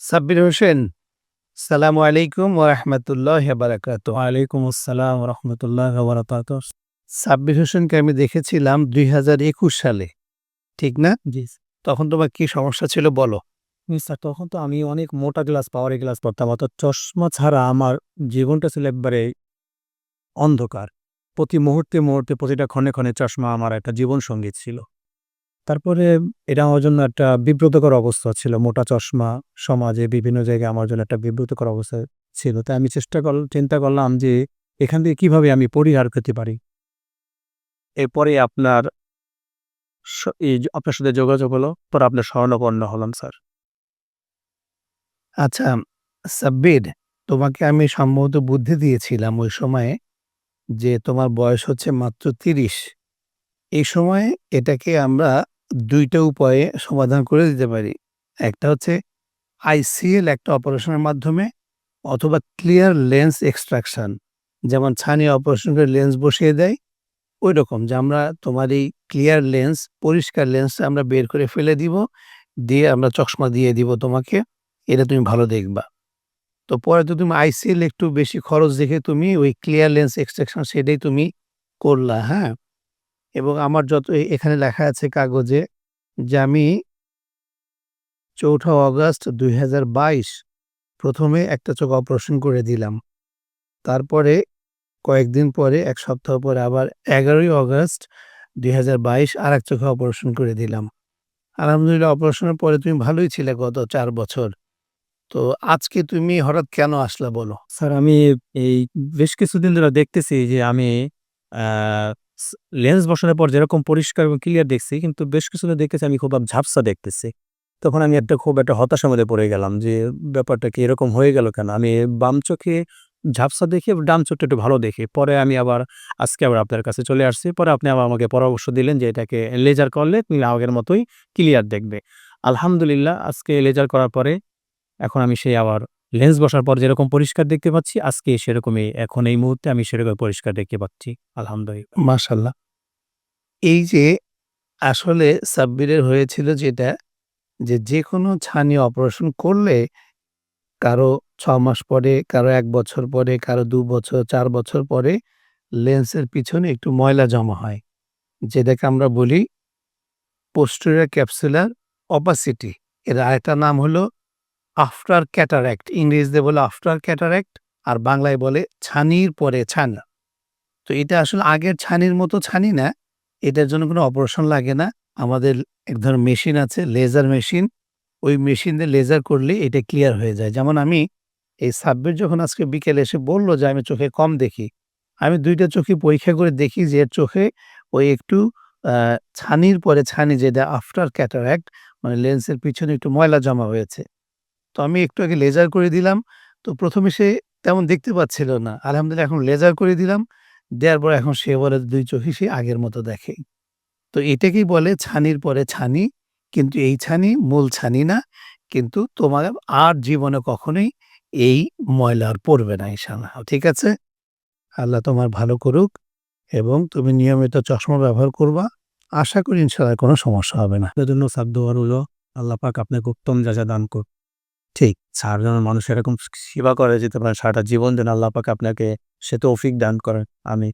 সাব্বির হোসেন সালামু আলাইকুম ওরহমতুল্লাহ বারাকাত ওয়ালাইকুম আসসালাম রহমতুল্লাহ বরকাত সাব্বির হোসেনকে আমি দেখেছিলাম দুই হাজার একুশ সালে ঠিক না? জি তখন তোমার কি সমস্যা ছিল বলো। স্যার তখন তো আমি অনেক মোটা গ্লাস পাওয়ারে গ্লাস পড়তাম অর্থাৎ চশমা ছাড়া আমার জীবনটা ছিল একবারে অন্ধকার। প্রতি মুহূর্তে মুহূর্তে প্রতিটা ক্ষণে ক্ষণে চশমা আমার একটা জীবন সংগীত ছিল। তারপরে এটা আমার জন্য একটা বিব্রতকর অবস্থা ছিল। মোটা চশমা, সমাজে বিভিন্ন জায়গায় আমার জন্য একটা বিব্রতকর অবস্থা ছিল। তাই আমি চেষ্টা করলাম চিন্তা করলাম যে এখান থেকে কীভাবে আমি পরিহার করতে পারি। এরপরে আপনার আপনার সাথে যোগাযোগ হলো, পরে আপনার স্বর্ণপন্ন হলাম, স্যার। আচ্ছা সাব্বির, তোমাকে আমি সম্ভবত বুদ্ধি দিয়েছিলাম ওই সময়ে যে তোমার বয়স হচ্ছে মাত্র তিরিশ। এই সময়ে এটাকে আমরা দুইটা উপায়ে সমাধান করে দিতে পারি। একটা হচ্ছে আইসিএল একটা অপারেশনের মাধ্যমে অথবা ক্লিয়ার লেন্স এক্সট্রাকশান। যেমন ছানি অপারেশন করে লেন্স বসিয়ে দেয় ওই রকম যে আমরা তোমার এই ক্লিয়ার লেন্স, পরিষ্কার লেন্সটা আমরা বের করে ফেলে দিব, দিয়ে আমরা চশমা দিয়ে দিব তোমাকে, এটা তুমি ভালো দেখবা। তো পরে তো তুমি আইসিএল একটু বেশি খরচ দেখে তুমি ওই ক্লিয়ার লেন্স এক্সট্রাকশন সেটাই তুমি করলা হ্যাঁ? এবং আমার যত এখানে লেখা আছে কাগজে যে আমি চৌঠা অগস্ট দুই হাজার বাইশ প্রথমে একটা চোখ অপারেশন করে দিলাম। তারপরে কয়েকদিন পরে, এক সপ্তাহ পরে আবার এগারোই অগস্ট দুই আর এক চোখে অপারেশন করে দিলাম। আলহামদুলিল্লাহ, অপারেশনের পরে তুমি ভালোই ছিলে গত চার বছর। তো আজকে তুমি হঠাৎ কেন আসলা বলো? স্যার, আমি এই বেশ কিছুদিন ধরে দেখতেছি যে আমি লেন্স বসানোর পর যেরকম পরিষ্কার এবং ক্লিয়ার দেখছি, কিন্তু বেশ কিছুদিন দেখতেছি আমি খুব ঝাপসা দেখতেছি। তখন আমি একটা খুব একটা হতাশার মধ্যে পড়ে গেলাম যে, ব্যাপারটা কি এরকম হয়ে গেল কেন? আমি বাম চোখে ঝাপসা দেখি ডান চোখটা একটু ভালো দেখি। পরে আমি আবার আজকে আবার আপনার কাছে চলে আসছি। পরে আপনি আবার আমাকে পরামর্শ দিলেন যে, এটাকে লেজার করলে তুমি আগের মতোই ক্লিয়ার দেখবে। আলহামদুলিল্লাহ, আজকে লেজার করার পরে এখন আমি সেই আবার লেন্স বসার পর যেরকম পরিষ্কার দেখতে পাচ্ছি, আজকে সেরকমই। এখন এই মুহূর্তে আমি সেরকম পরিষ্কার দেখতে পাচ্ছি, আলহামদুলিল্লাহ। মাশাল্লাহ এই যে আসলে সাব্বিরের হয়েছিল যেটা, যে যে কোনো ছানি অপারেশন করলে কারও ছ মাস পরে, কারও এক বছর পরে, কারও দু বছর, চার বছর পরে লেন্সের পিছনে একটু ময়লা জমা হয়। যেটাকে আমরা বলি পোস্টেরিয়ার ক্যাপসুলার অপাসিটি এর আরেকটা নাম হলো আফটার ক্যাটারাক্ট, ইংরেজিতে বলে আফটার ক্যাটারাক্ট আর বাংলায় বলে ছানির পরে ছানা। তো এটা আসলে আগের ছানির মতো ছানি না, এটার জন্য কোনো অপারেশন লাগে না। আমাদের এক ধরনের মেশিন আছে, লেজার মেশিন। ওই মেশিন দিয়ে লেজার করলে এটা ক্লিয়ার হয়ে যায়। যেমন আমি এই সাব্বির যখন আজকে বিকেলে এসে বলল যে আমি চোখে কম দেখি, আমি দুইটা চোখে পরীক্ষা করে দেখি যে এর চোখে ওই একটু ছানির পরে ছানি যেটা আফটার ক্যাটারাক্ট মানে লেন্সের পিছনে একটু ময়লা জমা হয়েছে। তো আমি একটু আগে লেজার করে দিলাম। তো প্রথমে সে তেমন দেখতে পাচ্ছিল না। আলহামদুলিল্লাহ এখন লেজার করে দিলাম। দেওয়ার পর এখন সে বলে দুই চোখে সে আগের মতো দেখে। তো এটাকেই বলে ছানির পরে ছানি। কিন্তু এই ছানি মূল ছানি না। কিন্তু তোমার আর জীবনে কখনোই এই ময়লা আর পড়বে না ইনশাল্লাহ ঠিক আছে? আল্লাহ তোমার ভালো করুক এবং তুমি নিয়মিত চশমা ব্যবহার করবা। আশা করি ইনশাল্লাহ কোনো সমস্যা হবে না। জন্য সাধ্য হলো আল্লাহ পাক আপনাকে উত্তম যা দান কর ঠিক সাধারণ মানুষ এরকম সেবা করে যেতে পারে সারাটা জীবন যেন আল্লাহ পাকে আপনাকে সে তৌফিক দান করেন আমি